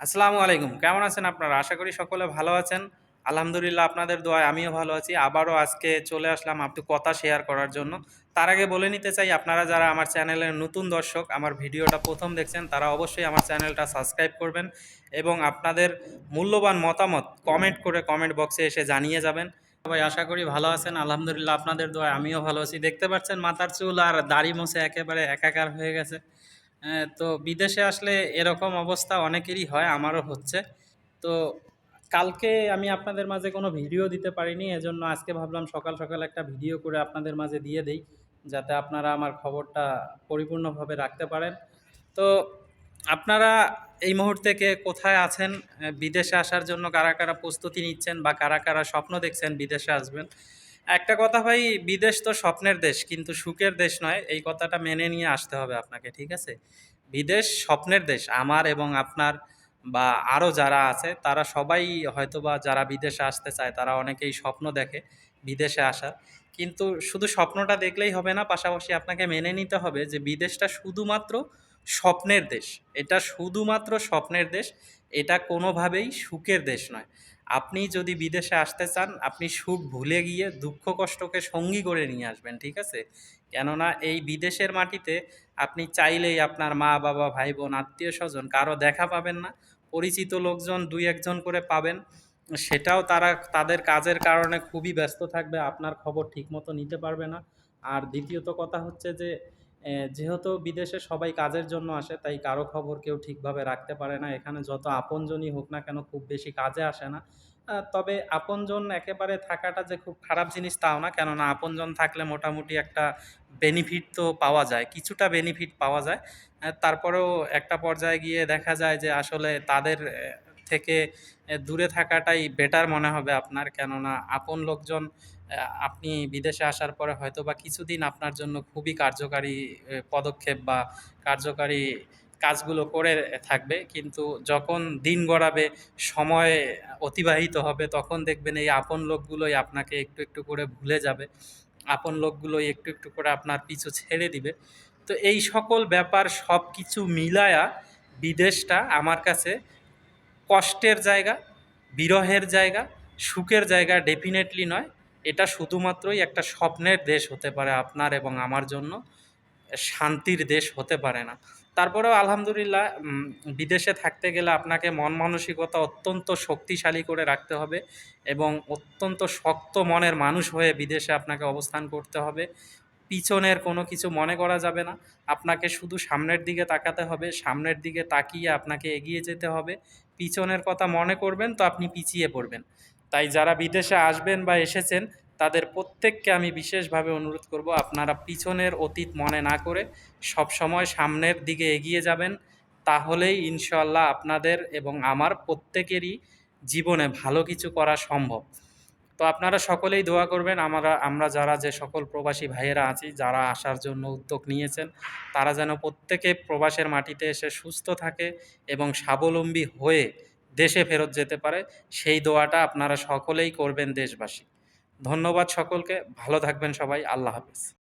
আসসালামু আলাইকুম। কেমন আছেন আপনারা? আশা করি সকলে ভালো আছেন। আলহামদুলিল্লাহ আপনাদের দোয়ায় আমিও ভালো আছি। আবারও আজকে চলে আসলাম একটু কথা শেয়ার করার জন্য। তার আগে বলে নিতে চাই, আপনারা যারা আমার চ্যানেলের নতুন দর্শক, আমার ভিডিওটা প্রথম দেখছেন, তারা অবশ্যই আমার চ্যানেলটা সাবস্ক্রাইব করবেন এবং আপনাদের মূল্যবান মতামত কমেন্ট করে কমেন্ট বক্সে এসে জানিয়ে যাবেন। সবাই আশা করি ভালো আছেন। আলহামদুলিল্লাহ আপনাদের দোয়ায় আমিও ভালো আছি। দেখতে পাচ্ছেন মাথার চুল আর দাড়ি মোছে একেবারে একাকার হয়ে গেছে। তো বিদেশে আসলে এরকম অবস্থা অনেকেরই হয়, আমারও হচ্ছে। তো কালকে আমি আপনাদের মাঝে কোনো ভিডিও দিতে পারিনি, এজন্য আজকে ভাবলাম সকাল সকাল একটা ভিডিও করে আপনাদের মাঝে দিয়ে দেই, যাতে আপনারা আমার খবরটা পরিপূর্ণভাবে রাখতে পারেন। তো আপনারা এই মুহূর্তে কে কোথায় আছেন? বিদেশে আসার জন্য কারা কারা প্রস্তুতি নিচ্ছেন বা কারা কারা স্বপ্ন দেখছেন বিদেশে আসবেন? একটা কথা ভাই, বিদেশ তো স্বপ্নের দেশ, কিন্তু সুখের দেশ নয়। এই কথাটা মেনে নিয়ে আসতে হবে আপনাকে, ঠিক আছে? বিদেশ স্বপ্নের দেশ, আমার এবং আপনার বা আরও যারা আছে, তারা সবাই হয়তোবা যারা বিদেশে আসতে চায়, তারা অনেকেই স্বপ্ন দেখে বিদেশে আসার। কিন্তু শুধু স্বপ্নটা দেখলেই হবে না, পাশাপাশি আপনাকে মেনে নিতে হবে যে বিদেশটা শুধুমাত্র স্বপ্নের দেশ। এটা শুধুমাত্র স্বপ্নের দেশ, এটা কোনোভাবেই সুখের দেশ নয়। আপনি যদি বিদেশে আসতে চান, আপনি সুখ ভুলে গিয়ে দুঃখ কষ্টকে সঙ্গী করে নিয়ে আসবেন, ঠিক আছে? কেননা এই বিদেশের মাটিতে আপনি চাইলেই আপনার মা, বাবা, ভাই, বোন, আত্মীয়, স্বজন কারও দেখা পাবেন না, পরিচিত লোকজন দুই, একজন করে পাবেন। সেটাও তারা, তাদের কাজের কারণে খুবই ব্যস্ত থাকবে, আপনার খবর ঠিকমতো নিতে পারবে না। আর দ্বিতীয়ত কথা হচ্ছে যে যেহেতু বিদেশে সবাই কাজের জন্য আসে, তাই কারও খবর কেউ ঠিকভাবে রাখতে পারে না। এখানে যত আপনজনই হোক না কেন খুব বেশি কাজে আসে না। তবে আপনজন একেবারে থাকাটা যে খুব খারাপ জিনিস তাও না, কেননা আপনজন থাকলে মোটামুটি একটা বেনিফিট তো পাওয়া যায়, কিছুটা বেনিফিট পাওয়া যায়। তারপরেও একটা পর্যায়ে গিয়ে দেখা যায় যে আসলে তাদের থেকে দূরে থাকাটাই বেটার মনে হবে আপনার। কেননা আপন লোকজন আপনি বিদেশে আসার পরে হয়তো বা কিছুদিন আপনার জন্য খুবই কার্যকারী পদক্ষেপ বা কার্যকারী কাজগুলো করে থাকবে। কিন্তু যখন দিন গড়াবে, সময় অতিবাহিত হবে, তখন দেখবেন এই আপন লোকগুলোই আপনাকে একটু একটু করে ভুলে যাবে। আপন লোকগুলোই একটু একটু করে আপনার পিছু ছেড়ে দিবে। তো এই সকল ব্যাপার সব কিছু মিলায়া বিদেশটা আমার কাছে কষ্টের জায়গা, বিরহের জায়গা, সুখের জায়গা ডেফিনেটলি নয়। এটা শুধুমাত্রই একটা স্বপ্নের দেশ হতে পারে আপনার এবং আমার জন্য। শান্তির দেশ হতে পারে না। তারপরেও আলহামদুলিল্লাহ বিদেশে থাকতে গেলে আপনাকে মন মানসিকতা অত্যন্ত শক্তিশালী করে রাখতে হবে এবং অত্যন্ত শক্ত মনের মানুষ হয়ে বিদেশে আপনাকে অবস্থান করতে হবে। পিছনের কোনো কিছু মনে করা যাবে না। আপনাকে শুধু সামনের দিকে তাকাতে হবে, সামনের দিকে তাকিয়ে আপনাকে এগিয়ে যেতে হবে। পিছনের কথা মনে করবেন তো আপনি পিছিয়ে পড়বেন। তাই যারা বিদেশে আসবেন বা এসেছেন, তাদের প্রত্যেককে আমি বিশেষভাবে অনুরোধ করব, আপনারা পিছনের অতীত মনে না করে সব সময় সামনের দিকে এগিয়ে যাবেন। তাহলেই ইনশাল্লাহ আপনাদের এবং আমার প্রত্যেকেরই জীবনে ভালো কিছু করা সম্ভব। তো আপনারা সকলেই দোয়া করবেন, আমরা আমরা যারা যে সকল প্রবাসী ভাইয়েরা আছি, যারা আসার জন্য উদ্যোগ নিয়েছেন, তারা যেন প্রত্যেকে প্রবাসের মাটিতে এসে সুস্থ থাকে এবং স্বাবলম্বী হয়ে দেশে ফেরত যেতে পারে, সেই দোয়াটা আপনারা সকলেই করবেন দেশবাসী। ধন্যবাদ সকলকে, ভালো থাকবেন সবাই, আল্লাহ হাফেজ।